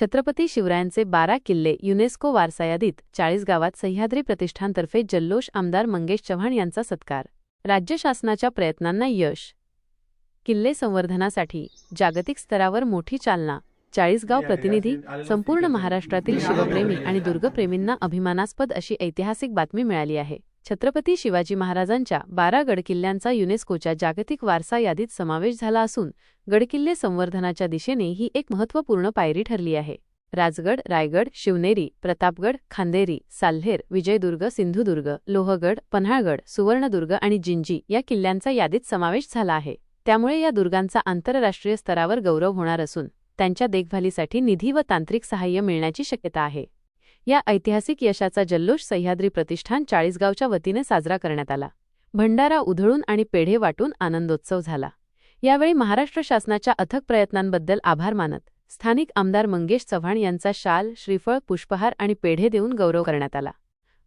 छत्रपती शिवरायांचे बारा किल्ले युनेस्को वारसा यादीत चाळीस गावात सह्याद्री प्रतिष्ठानतर्फे जल्लोष आमदार मंगेश चव्हाण यांचा सत्कार. राज्य शासनाच्या प्रयत्नांना यश. किल्ले संवर्धनासाठी जागतिक स्तरावर मोठी चालना. चाळीसगाव प्रतिनिधी संपूर्ण महाराष्ट्रातील शिवप्रेमी आणि दुर्गप्रेमींना अभिमानास्पद अशी ऐतिहासिक बातमी मिळाली आहे. छत्रपती शिवाजी महाराजांच्या बारा गडकिल्ल्यांचा युनेस्कोच्या जागतिक वारसा यादीत समावेश झाला असून गडकिल्ले संवर्धनाच्या दिशेने ही एक महत्त्वपूर्ण पायरी ठरली आहे. राजगड रायगड शिवनेरी प्रतापगड खांदेरी साल्हेर विजयदुर्ग सिंधुदुर्ग लोहगड पन्हाळगड सुवर्णदुर्ग आणि जिंजी या किल्ल्यांचा यादीत समावेश झाला आहे. त्यामुळे या दुर्गांचा आंतरराष्ट्रीय स्तरावर गौरव होणार असून त्यांच्या देखभालीसाठी निधी व तांत्रिक सहाय्य मिळण्याची शक्यता आहे. या ऐतिहासिक यशाचा जल्लोष सह्याद्री प्रतिष्ठान चाळीसगावच्या वतीने साजरा करण्यात आला. भंडारा उधळून आणि पेढे वाटून आनंदोत्सव झाला. यावेळी महाराष्ट्र शासनाच्या अथक प्रयत्नांबद्दल आभार मानत स्थानिक आमदार मंगेश चव्हाण यांचा शाल श्रीफळ पुष्पहार आणि पेढे देऊन गौरव करण्यात आला.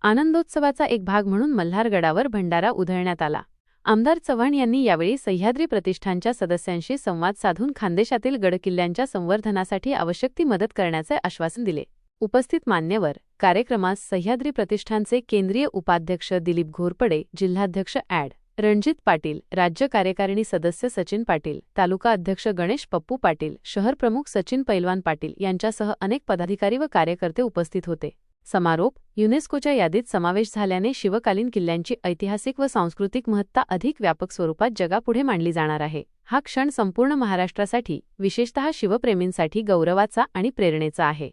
आनंदोत्सवाचा एक भाग म्हणून मल्हारगडावर भंडारा उधळण्यात आला. आमदार चव्हाण यांनी यावेळी सह्याद्री प्रतिष्ठानच्या सदस्यांशी संवाद साधून खानदेशातील गडकिल्ल्यांच्या संवर्धनासाठी आवश्यक ती मदत करण्याचे आश्वासन दिले. उपस्थित मान्यवर कार्यक्रमास सह्याद्री प्रतिष्ठानचे केंद्रीय उपाध्यक्ष दिलीप घोरपडे जिल्हाध्यक्ष ॲड. रणजित पाटील राज्य कार्यकारिणी सदस्य सचिन पाटील तालुका अध्यक्ष गणेश पप्पू पाटील शहर प्रमुख सचिन पैलवान पाटील यांच्यासह अनेक पदाधिकारी व कार्यकर्ते उपस्थित होते. समारोप युनेस्कोच्या यादीत समावेश झाल्याने शिवकालीन किल्ल्यांची ऐतिहासिक व सांस्कृतिक महत्ता अधिक व्यापक स्वरूपात जगापुढे मांडली जाणार आहे. हा क्षण संपूर्ण महाराष्ट्रासाठी विशेषतः शिवप्रेमींसाठी गौरवाचा आणि प्रेरणेचा आहे.